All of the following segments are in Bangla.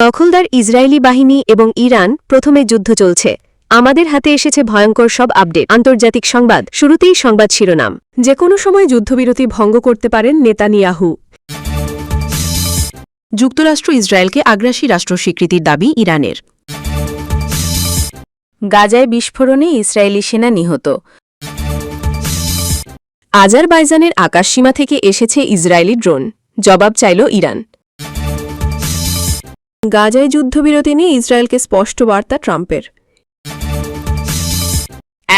দখলদার ইসরায়েলি বাহিনী এবং ইরান প্রথমে যুদ্ধ চলছে। আমাদের হাতে এসেছে ভয়ঙ্কর সব আপডেট। আন্তর্জাতিক সংবাদ। শুরুতেই সংবাদ শিরোনাম। যে কোনো সময় যুদ্ধবিরতি ভঙ্গ করতে পারেন নেতানিয়াহু। যুক্তরাষ্ট্র ইসরায়েলকে আগ্রাসী রাষ্ট্র স্বীকৃতির দাবি ইরানের। গাজায় বিস্ফোরণে ইসরায়েলি সেনা নিহত। আজারবাইজানের আকাশসীমা থেকে এসেছে ইসরায়েলি ড্রোন। জবাব চাইল ইরান। গাজায় যুদ্ধবিরতি নিয়ে ইসরায়েলকে স্পষ্ট বার্তা ট্রাম্পের।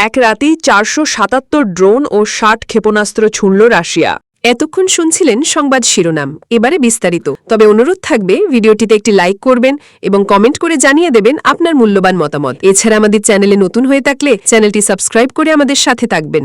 এক রাতেই চারশো সাতাত্তর ড্রোন ও ষাট ক্ষেপণাস্ত্র ছুঁড়ল রাশিয়া। এতক্ষণ শুনছিলেন সংবাদ শিরোনাম, এবারে বিস্তারিত। তবে অনুরোধ থাকবে, ভিডিওটিতে একটি লাইক করবেন এবং কমেন্ট করে জানিয়ে দেবেন আপনার মূল্যবান মতামত। এছাড়া আমাদের চ্যানেলে নতুন হয়ে থাকলে চ্যানেলটি সাবস্ক্রাইব করে আমাদের সাথে থাকবেন।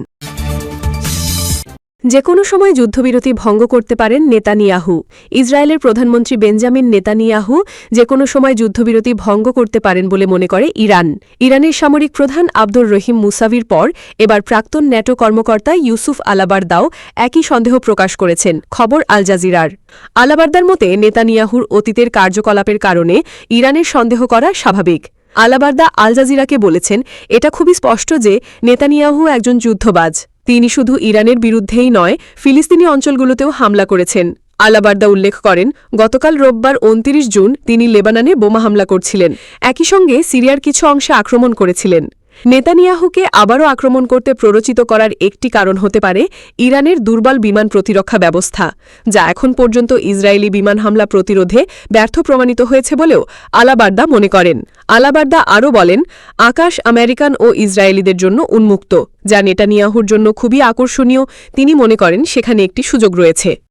যে কোনো সময় যুদ্ধবিরতি ভঙ্গ করতে পারেন নেতানিয়াহু। ইসরায়েলের প্রধানমন্ত্রী বেঞ্জামিন নেতানিয়াহু যে কোনো সময় যুদ্ধবিরতি ভঙ্গ করতে পারেন বলে মনে করে ইরান। ইরানের সামরিক প্রধান আব্দুর রহিম মুসাভির পর এবার প্রাক্তন ন্যাটো কর্মকর্তা ইউসুফ আলাবারদাও একই সন্দেহ প্রকাশ করেছেন, খবর আল জাজিরার। আলাবারদার মতে, নেতানিয়াহুর অতীতের কার্যকলাপের কারণে ইরানের সন্দেহ করা স্বাভাবিক। আলাবার্দা আল জাজিরাকে বলেছেন, এটা খুবই স্পষ্ট যে নেতানিয়াহু একজন যুদ্ধবাজ। তিনি শুধু ইরানের বিরুদ্ধেই নয়, ফিলিস্তিনি অঞ্চলগুলোতেও হামলা করেছেন। আলাবার্দা উল্লেখ করেন, গতকাল রোববার উনত্রিশ জুন তিনি লেবাননে বোমা হামলা করছিলেন। একই সঙ্গে সিরিয়ার কিছু অংশে আক্রমণ করেছিলেন। নেতানিয়াহুকে আবারও আক্রমণ করতে প্ররোচিত করার একটি কারণ হতে পারে ইরানের দুর্বল বিমান প্রতিরক্ষা ব্যবস্থা, যা এখন পর্যন্ত ইসরায়েলি বিমান হামলা প্রতিরোধে ব্যর্থ প্রমাণিত হয়েছে বলেও আলাবার্দা মনে করেন। আলাবার্দা আরও বলেন, আকাশ আমেরিকান ও ইসরায়েলিদের জন্য উন্মুক্ত, যা নেতানিয়াহুর জন্য খুবই আকর্ষণীয়, তিনি মনে করেন সেখানে একটি সুযোগ রয়েছে।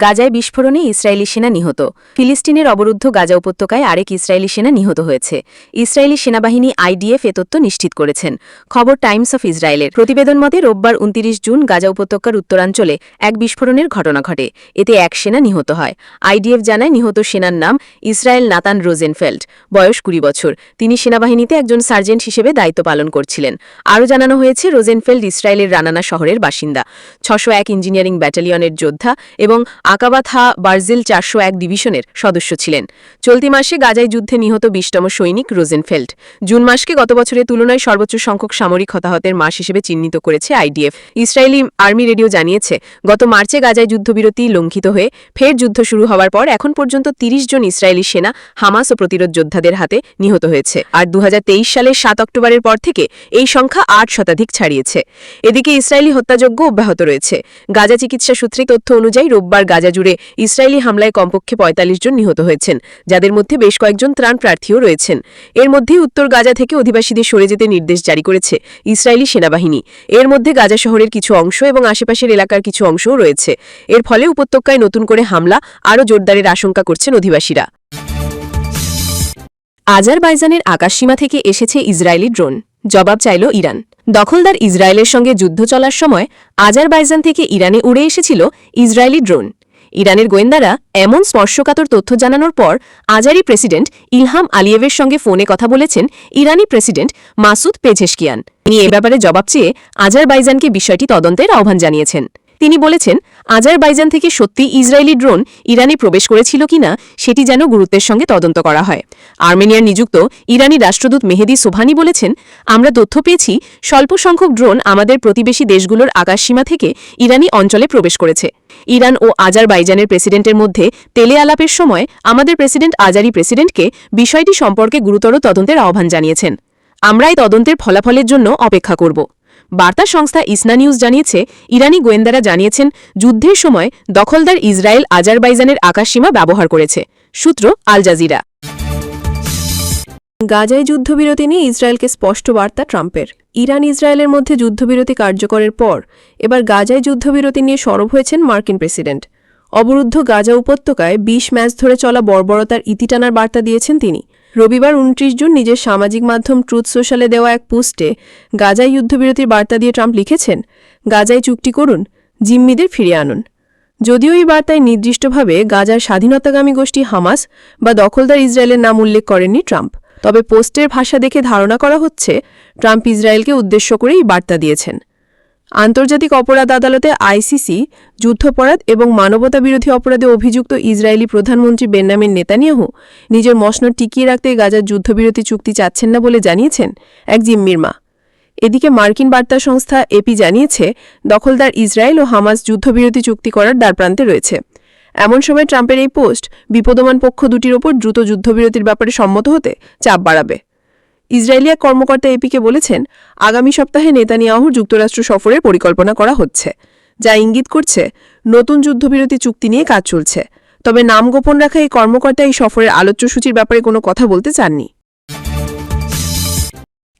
গাজায় বিস্ফোরণে ইসরায়েলি সেনা নিহত। ফিলিস্তিনের অবরুদ্ধ গাজা উপত্যকায় আরেক ইসরায়েলি সেনা নিহত হয়েছে। ইসরায়েলি সেনাবাহিনী আইডিএফ এ তথ্য নিশ্চিত করেছেন। খবর টাইমস অফ ইসরায়েলের। প্রতিবেদন মতে, রোববার উনতিরিশ জুন গাজা উপত্যকার উত্তরাঞ্চলে এক বিস্ফোরণের ঘটনা ঘটে। এতে এক সেনা নিহত হয়। আইডিএফ জানায়, নিহত সেনার নাম ইসরায়েল নাতান রোজেনফেল্ড। বয়স কুড়ি বছর। তিনি সেনাবাহিনীতে একজন সার্জেন্ট হিসেবে দায়িত্ব পালন করছিলেন। আরও জানানো হয়েছে, রোজেনফেল্ড ইসরায়েলের রানানা শহরের বাসিন্দা। ছশো এক ইঞ্জিনিয়ারিং ব্যাটালিয়নের যোদ্ধা এবং আকাবাথা বার্জিল চারশো এক ডিভিশনের সদস্য ছিলেন। চলতি মাসে গাজায় যুদ্ধে নিহত বিশতম সৈনিক রোজেনফেল্ড। জুন মাসকে গত বছরের তুলনায় সর্বোচ্চ সংখ্যক সামরিক হতাহতের মাস হিসেবে চিহ্নিত করেছে আইডিএফ। ইসরায়েলি আর্মি রেডিও জানিয়েছে, গত মার্চে গাজায় যুদ্ধবিরতি লঙ্ঘিত হয়ে ফের যুদ্ধ শুরু হওয়ার পর এখন পর্যন্ত ৩০ জন ইসরায়েলি সেনা হামাস ও প্রতিরোধ যোদ্ধাদের হাতে নিহত হয়েছে। আর দু হাজার তেইশ সালের সাত অক্টোবরের পর থেকে এই সংখ্যা আট শতাধিক ছাড়িয়েছে। এদিকে ইসরায়েলি হত্যাযজ্ঞ অব্যাহত রয়েছে। গাজা চিকিৎসা সূত্রে তথ্য অনুযায়ী রোববার গাজা জুড়ে ইসরায়েলি হামলায় কমপক্ষে ৪৫ জন নিহত হয়েছেন, যাদের মধ্যে বেশ কয়েকজন ত্রাণ প্রার্থীও রয়েছেন। এর মধ্যেই উত্তর গাজা থেকে অধিবাসীদের সরে যেতে নির্দেশ জারি করেছে ইসরায়েলি সেনাবাহিনী। এর মধ্যে গাজা শহরের কিছু অংশ এবং আশেপাশের এলাকার কিছু অংশও রয়েছে। এর ফলে উপত্যকায় নতুন করে হামলা আরও জোরদারের আশঙ্কা করছেন অধিবাসীরা। আজারবাইজানের আকাশসীমা থেকে এসেছে ইসরায়েলি ড্রোন। জবাব চাইল ইরান। দখলদার ইসরায়েলের সঙ্গে যুদ্ধ চলার সময় আজারবাইজান থেকে ইরানে উড়ে এসেছিল ইসরায়েলি ড্রোন। ইরানের গোয়েন্দারা এমন স্পর্শকাতর তথ্য জানানোর পর আজারি প্রেসিডেন্ট ইলহাম আলিয়েভের সঙ্গে ফোনে কথা বলেছেন ইরানি প্রেসিডেন্ট মাসুদ পেঝেশকিয়ান তিনি এ ব্যাপারে জবাব চেয়ে আজারবাইজানকে বিষয়টি তদন্তের আহ্বান জানিয়েছেন। তিনি বলেছেন, আজারবাইজান থেকে সত্যি ইসরায়েলি ড্রোন ইরানে প্রবেশ করেছিল কিনা সেটি যেন গুরুত্বের সঙ্গে তদন্ত করা হয়। আর্মেনিয়ার নিযুক্ত ইরানি রাষ্ট্রদূত মেহেদি সোভানি বলেছেন, আমরা তথ্য পেয়েছি, স্বল্প সংখ্যক ড্রোন আমাদের প্রতিবেশী দেশগুলোর আকাশসীমা থেকে ইরানি অঞ্চলে প্রবেশ করেছে। ইরান ও আজারবাইজানের প্রেসিডেন্টের মধ্যে তেলে আলাপের সময় আমাদের প্রেসিডেন্ট আজারি প্রেসিডেন্টকে বিষয়টি সম্পর্কে গুরুতর তদন্তের আহ্বান জানিয়েছেন। আমরা এই তদন্তের ফলাফলের জন্য অপেক্ষা করব। বার্তা সংস্থা ইসনা নিউজ জানিয়েছে, ইরানি গোয়েন্দারা জানিয়েছেন, যুদ্ধের সময় দখলদার ইসরায়েল আজারবাইজানের আকাশসীমা ব্যবহার করেছে। সূত্র আল জাজিরা। গাজায় যুদ্ধবিরতি নিয়ে ইসরায়েলকে স্পষ্ট বার্তা ট্রাম্পের। ইরান ইসরায়েলের মধ্যে যুদ্ধবিরতি কার্যকরের পর, এবার গাজায় যুদ্ধবিরতি নিয়ে সরব হয়েছেন মার্কিন প্রেসিডেন্ট। অবরুদ্ধ গাজা উপত্যকায় ২০ ম্যাচ ধরে চলা বর্বরতার ইতি টানার বার্তা দিয়েছেন তিনি। রবিবার উনত্রিশ জুন নিজের সামাজিক মাধ্যম ট্রুথ সোশ্যালে দেওয়া এক পোস্টে গাজায় যুদ্ধবিরতির বার্তা দিয়ে ট্রাম্প লিখেছেন, গাজায় চুক্তি করুন, জিম্মিদের ফিরিয়ে আনুন। যদিও এই বার্তায় নির্দিষ্টভাবে গাজার স্বাধীনতাগামী গোষ্ঠী হামাস বা দখলদার ইসরায়েলের নাম উল্লেখ করেননি ট্রাম্প। তবে পোস্টের ভাষা দেখে ধারণা করা হচ্ছে, ট্রাম্প ইসরায়েলকে উদ্দেশ্য করেই বার্তা দিয়েছেন। আন্তর্জাতিক অপরাধ আদালতে আইসিসি, যুদ্ধাপরাধ এবং মানবতা বিরোধী অপরাধে অভিযুক্ত ইসরায়েলি প্রধানমন্ত্রী বেন্যামিন নেতানিয়াহু নিজের মসনদ টিকিয়ে রাখতে গাজার যুদ্ধবিরতি চুক্তি চাচ্ছেন না বলে জানিয়েছেন এক জিম্মির মা। এদিকে মার্কিন বার্তা সংস্থা এপি জানিয়েছে, দখলদার ইসরায়েল ও হামাস যুদ্ধবিরতি চুক্তি করার দ্বারপ্রান্তে রয়েছে। এমন সময় ট্রাম্পের এই পোস্ট বিপদমান পক্ষ দুটির ওপর দ্রুত যুদ্ধবিরতির ব্যাপারে সম্মত হতে চাপ বাড়াবে। ইসরায়েলি এক কর্মকর্তা এপিকে বলেছেন, আগামী সপ্তাহে নেতানিয়াহুর যুক্তরাষ্ট্র সফরের পরিকল্পনা করা হচ্ছে, যা ইঙ্গিত করছে নতুন যুদ্ধবিরতি চুক্তি নিয়ে কাজ চলছে। তবে নাম গোপন রাখা এই কর্মকর্তা এই সফরের আলোচ্যসূচির ব্যাপারে কোনো কথা বলতে চাননি।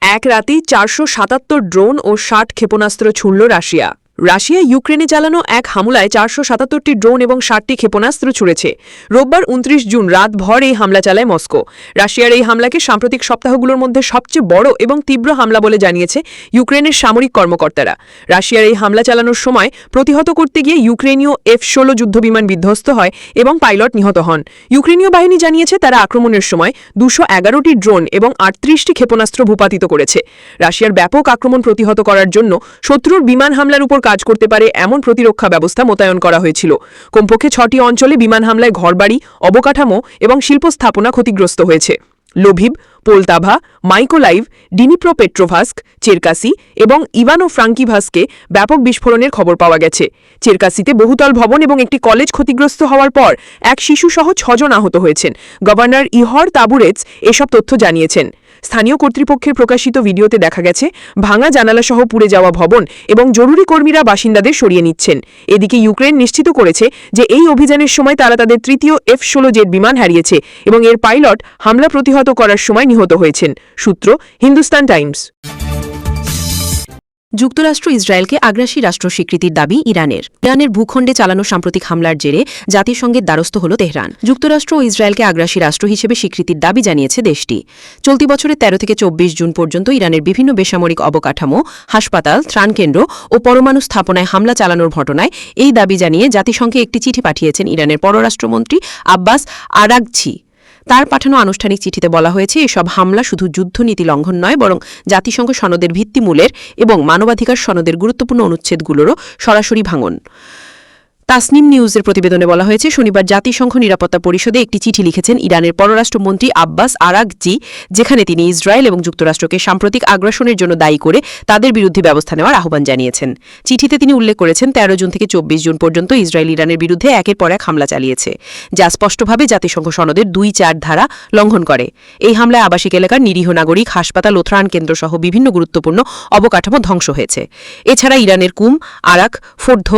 এক রাতেই চারশো সাতাত্তর ড্রোন ও ষাট ক্ষেপণাস্ত্র ছুড়ল রাশিয়া। রাশিয়া ইউক্রেনে চালানো এক হামলায় চারশো সাতাত্তরটি ড্রোন এবং ষাটটি ক্ষেপণাস্ত্র ছুড়েছে। রোববার উনত্রিশ জুন রাত ভর এই হামলা চালায় মস্কো। রাশিয়ার এই হামলাকে সাম্প্রতিক সপ্তাহগুলোর মধ্যে সবচেয়ে বড় এবং তীব্র হামলা বলে জানিয়েছে ইউক্রেনের সামরিক কর্মকর্তারা। রাশিয়ার এই হামলা চালানোর সময় প্রতিহত করতে গিয়ে ইউক্রেনীয় এফ ষোলো যুদ্ধবিমান বিধ্বস্ত হয় এবং পাইলট নিহত হন। ইউক্রেনীয় বাহিনী জানিয়েছে তারা আক্রমণের সময় দুশো এগারোটি ড্রোন এবং আটত্রিশটি ক্ষেপণাস্ত্র ভূপাতিত করেছে। রাশিয়ার ব্যাপক আক্রমণ প্রতিহত করার জন্য শত্রুর বিমান হামলার উপর কাজ করতে পারে এমন প্রতিরক্ষা ব্যবস্থা মোতায়েন করা হয়েছিল। কমপক্ষে ছটি অঞ্চলে বিমান হামলায় ঘরবাড়ি, অবকাঠামো এবং শিল্প স্থাপনা ক্ষতিগ্রস্ত হয়েছে। লোভিব, পোলতাভা, মাইকোলাইভ ডিনিপ্রো পেট্রোভাস্ক চেরকাসি এবং ইভানো ফ্রাঙ্কিভাসকে ব্যাপক বিস্ফোরণের খবর পাওয়া গেছে। চেরকাসিতে বহুতল ভবন এবং একটি কলেজ ক্ষতিগ্রস্ত হওয়ার পর এক শিশুসহ ছজন আহত হয়েছেন। গভর্নর ইহর তাবুরেৎস এসব তথ্য জানিয়েছেন। স্থানীয় কর্তৃপক্ষের প্রকাশিত ভিডিওতে দেখা গেছে, ভাঙা জানালাসহ পুড়ে যাওয়া ভবন এবং জরুরি কর্মীরা বাসিন্দাদের সরিয়ে নিচ্ছেন। এদিকে ইউক্রেন নিশ্চিত করেছে যে এই অভিযানের সময় তারা তাদের তৃতীয় এফ ষোলো জেট বিমান হারিয়েছে এবং এর পাইলট হামলা প্রতিহত করার সময় নিহত হয়েছেন। সূত্র, হিন্দুস্তান টাইমস। যুক্তরাষ্ট্র ইসরায়েলকে আগ্রাসী রাষ্ট্র স্বীকৃতির দাবি ইরানের। ইরানের ভূখণ্ডে চালানো সাম্প্রতিক হামলার জেরে জাতিসংঘের দ্বারস্থ হল তেহরান। যুক্তরাষ্ট্র ও ইসরায়েলকে আগ্রাসী রাষ্ট্র হিসেবে স্বীকৃতির দাবি জানিয়েছে দেশটি। চলতি বছরের তেরো থেকে চব্বিশ জুন পর্যন্ত ইরানের বিভিন্ন বেসামরিক অবকাঠামো, হাসপাতাল, ত্রাণকেন্দ্র ও পরমাণু স্থাপনায় হামলা চালানোর ঘটনায় এই দাবি জানিয়ে জাতিসংঘে একটি চিঠি পাঠিয়েছেন ইরানের পররাষ্ট্রমন্ত্রী আব্বাস আরাগছি তার পাঠানো আনুষ্ঠানিক চিঠিতে বলা হয়েছে, এসব হামলা শুধু যুদ্ধনীতি লঙ্ঘন নয়, বরং জাতিসংঘ সনদের ভিত্তিমূলের এবং মানবাধিকার সনদের গুরুত্বপূর্ণ অনুচ্ছেদগুলোরও সরাসরি ভাঙন। তাসনিম নিউজের প্রতিবেদনে বলা হয়েছে, শনিবার জাতিসংঘ নিরাপত্তা পরিষদে একটি চিঠি লিখেছেন ইরানের পররাষ্ট্রমন্ত্রী আব্বাস আরাগজি যেখানে তিনি ইসরায়েল এবং যুক্তরাষ্ট্রকে সাম্প্রতিক আগ্রাসনের জন্য দায়ী করে তাদের বিরুদ্ধে ব্যবস্থা নেওয়ার আহ্বান জানিয়েছেন। চিঠিতে তিনি উল্লেখ করেছেন, তেরো জুন থেকে চব্বিশ জুন পর্যন্ত ইসরায়েল ইরানের বিরুদ্ধে একের পর এক হামলা চালিয়েছে, যা স্পষ্টভাবে জাতিসংঘ সনদের দুই চার ধারা লঙ্ঘন করে। এই হামলায় আবাসিক এলাকার নিরীহ নাগরিক, হাসপাতাল ও ত্রাণ কেন্দ্র সহ বিভিন্ন গুরুত্বপূর্ণ অবকাঠামো ধ্বংস হয়েছে। এছাড়া ইরানের কুম, আরাক, ফোর্ধ,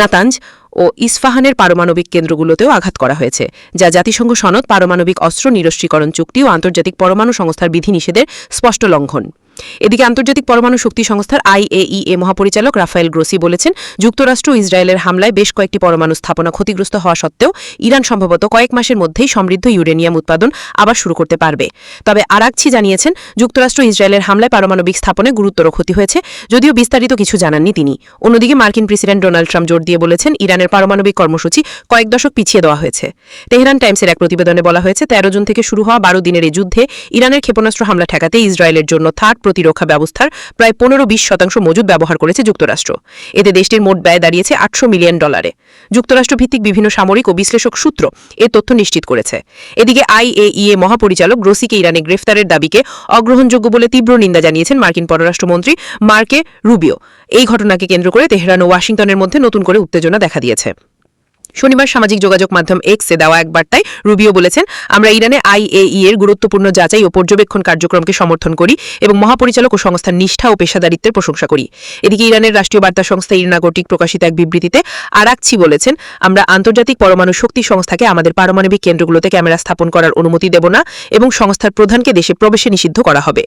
নাতাঞ্জ ও ইস্ফাহানের পারমাণবিক কেন্দ্রগুলোতেও আঘাত করা হয়েছে, যা জাতিসংঘ সনদ, পারমাণবিক অস্ত্র নিরস্ত্রীকরণ চুক্তি ও আন্তর্জাতিক পরমাণু সংস্থার বিধিনিষেধের স্পষ্ট লঙ্ঘন। এদিকে আন্তর্জাতিক পরমাণু শক্তি সংস্থার আইএইএ মহাপরিচালক রাফায়েল গ্রোসি বলেছেন, যুক্তরাষ্ট্র ইসরায়েলের হামলায় বেশ কয়েকটি পরমাণু স্থাপনা ক্ষতিগ্রস্ত হওয়া সত্ত্বেও ইরান সম্ভবত কয়েক মাসের মধ্যেই সমৃদ্ধ ইউরেনিয়াম উৎপাদন আবার শুরু করতে পারবে। তবে আরাকছি জানিয়েছেন, যুক্তরাষ্ট্র ইসরায়েলের হামলায় পারমাণবিক স্থাপনে গুরুতর ক্ষতি হয়েছে, যদিও বিস্তারিত কিছু জানাননি তিনি। অন্যদিকে মার্কিন প্রেসিডেন্ট ডোনাল্ড ট্রাম্প জোর দিয়ে বলেছেন, ইরানের পারমাণবিক কর্মসূচি কয়েক দশক পিছিয়ে দেওয়া হয়েছে। তেহরান টাইমসের এক প্রতিবেদনে বলা হয়েছে, তেরো জুন থেকে শুরু হওয়া বারো দিনের এই যুদ্ধে ইরানের ক্ষেপণাস্ত্র হামলা ঠেকাতে ইসরায়েলের জন্য থার্ড প্রতিরক্ষা ব্যবস্থার প্রায় পনেরো বিশ শতাংশ মজুদ ব্যবহার করেছে যুক্তরাষ্ট্র। এতে দেশটির মোট ব্যয় দাঁড়িয়েছে আটশো মিলিয়ন ডলারে। যুক্তরাষ্ট্র ভিত্তিক বিভিন্ন সামরিক ও বিশ্লেষক সূত্র এ তথ্য নিশ্চিত করেছে। এদিকে আইএইএ মহাপরিচালক গ্রোসিকে ইরানে গ্রেফতারের দাবিকে অগ্রহণযোগ্য বলে তীব্র নিন্দা জানিয়েছেন মার্কিন পররাষ্ট্রমন্ত্রী মার্কে রুবিও। এই ঘটনাকে কেন্দ্র করে তেহরান ও ওয়াশিংটনের মধ্যে নতুন করে উত্তেজনা দেখা দিয়েছে। শনিবার সামাজিক যোগাযোগ মাধ্যম এক্সে দেওয়া এক বার্তায় রুবিও বলেছেন, আমরা ইরানে আইএই এর গুরুত্বপূর্ণ যাচাই ও পর্যবেক্ষণ কার্যক্রমকে সমর্থন করি এবং মহাপরিচালক ও সংস্থার নিষ্ঠা ও পেশাদারিত্বের প্রশংসা করি। এদিকে ইরানের রাষ্ট্রীয় বার্তা সংস্থা ইরনা কর্তৃক প্রকাশিত এক বিবৃতিতে আরাকছি বলেছেন, আমরা আন্তর্জাতিক পরমাণু শক্তি সংস্থাকে আমাদের পারমাণবিক কেন্দ্রগুলোতে ক্যামেরা স্থাপন করার অনুমতি দেব না এবং সংস্থার প্রধানকে দেশে প্রবেশে নিষিদ্ধ করা হবে।